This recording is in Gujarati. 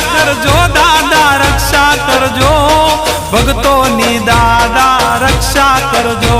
રક્ષા કરજો દાદા રક્ષા કરજો. ભક્તોની દાદા રક્ષા કરજો.